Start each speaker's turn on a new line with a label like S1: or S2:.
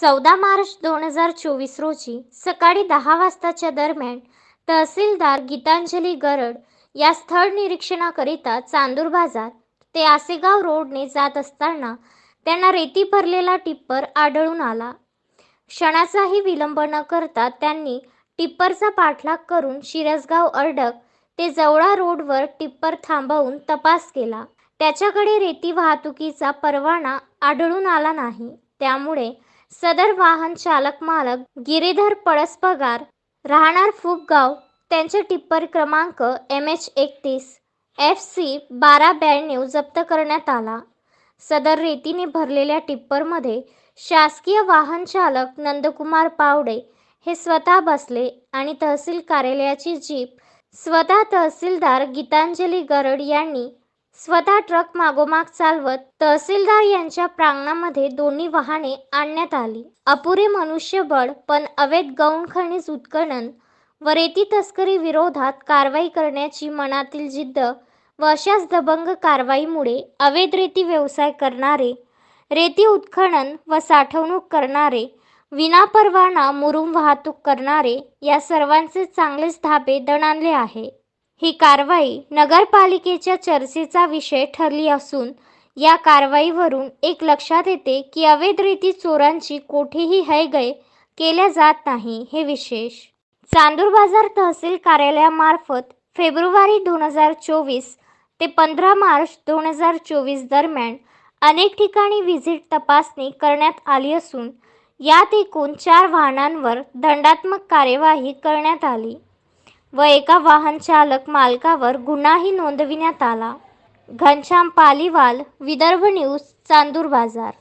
S1: चौदा मार्च दोन हजार चोवीस रोजी सकाळी दहा वाजताच्या दरम्यान तहसीलदार गीतांजली गरड या स्थळ निरीक्षणाकरिता चांदूर बाजार ते आसेगाव रोडने जात असताना त्यांना रेती भरलेला टिप्पर आढळून आला. क्षणाचाही विलंब न करता त्यांनी टिप्परचा पाठलाग करून शिरसगाव अर्डक ते जवळा रोडवर टिप्पर थांबवून तपास केला. त्याच्याकडे रेती वाहतुकीचा परवाना आढळून आला नाही. त्यामुळे सदर वाहन चालक मालक गिरीधर पळसपगार राहणार फुगगाव त्यांचे टिप्पर क्रमांक एम एच एकतीस एफ सी बारा ब्याण्णव जप्त करण्यात आला. सदर रेतीने भरलेल्या टिप्परमध्ये शासकीय वाहन चालक नंदकुमार पावडे हे स्वतः बसले आणि तहसील कार्यालयाची जीप स्वतः तहसीलदार गीतांजली गरड यांनी स्वतः ट्रक मागोमाग चालवत तहसीलदार यांच्या प्रांगणामध्ये दोन्ही वाहने आणण्यात आली. अपुरे मनुष्यबळ पण अवैध गौण खनिज उत्खनन व रेती तस्करी विरोधात कारवाई करण्याची मनातील जिद्द व अशाच दबंग कारवाईमुळे अवैध रेती व्यवसाय करणारे रेती उत्खनन व साठवणूक करणारे विनापरवाना मुरुम वाहतूक करणारे या सर्वांचे चांगलेच धाबे दणाणले आहे. ही कारवाई नगरपालिकेच्या चर्चेचा विषय ठरली असून या कारवाईवरून एक लक्षात येते की अवैधरीती चोरांची कोठेही हैगय केल्या जात नाही हे विशेष. चांदूर बाजार तहसील कार्यालयामार्फत फेब्रुवारी दोन हजार चोवीस ते पंधरा मार्च दोन हजार चोवीस दरम्यान अनेक ठिकाणी व्हिजिट तपासणी करण्यात आली असून यात एकूण चार वाहनांवर दंडात्मक कार्यवाही करण्यात आली. व एका वाहन चालक मालकावर गुन्हाही नोंदविण्यात आला. घनश्याम पालीवाल विदर्भ न्यूज चांदूर बाजार.